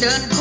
done.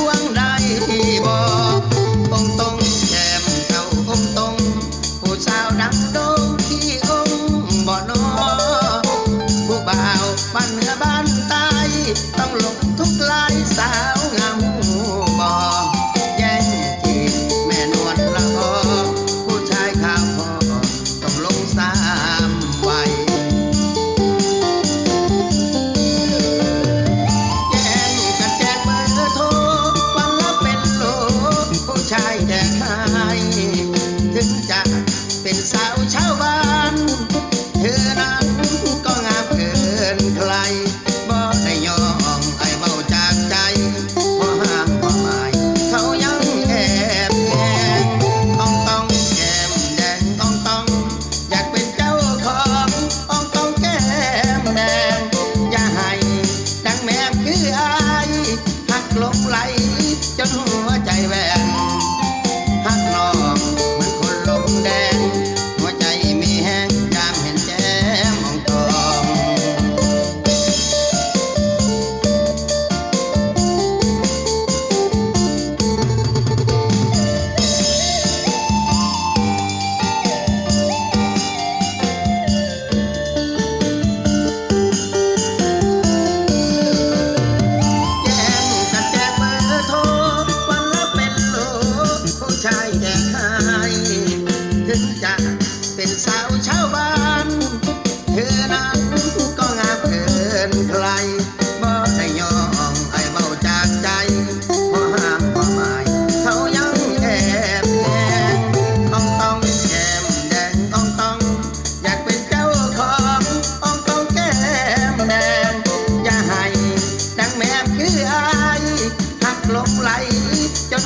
เป็นสาวชาวบ้าน เธอนั้นก็งามเกินใครบ่ได้ยอมไอ้เบาจากใจพอห้ามพอหมายเขายังแอบแยงต้องต้องแก้มแดงต้องต้องอยากเป็นเจ้าของต้องต้องแก้มแดงอย่าให้ดังแม่คือไอ้ยหักหลงไหลจน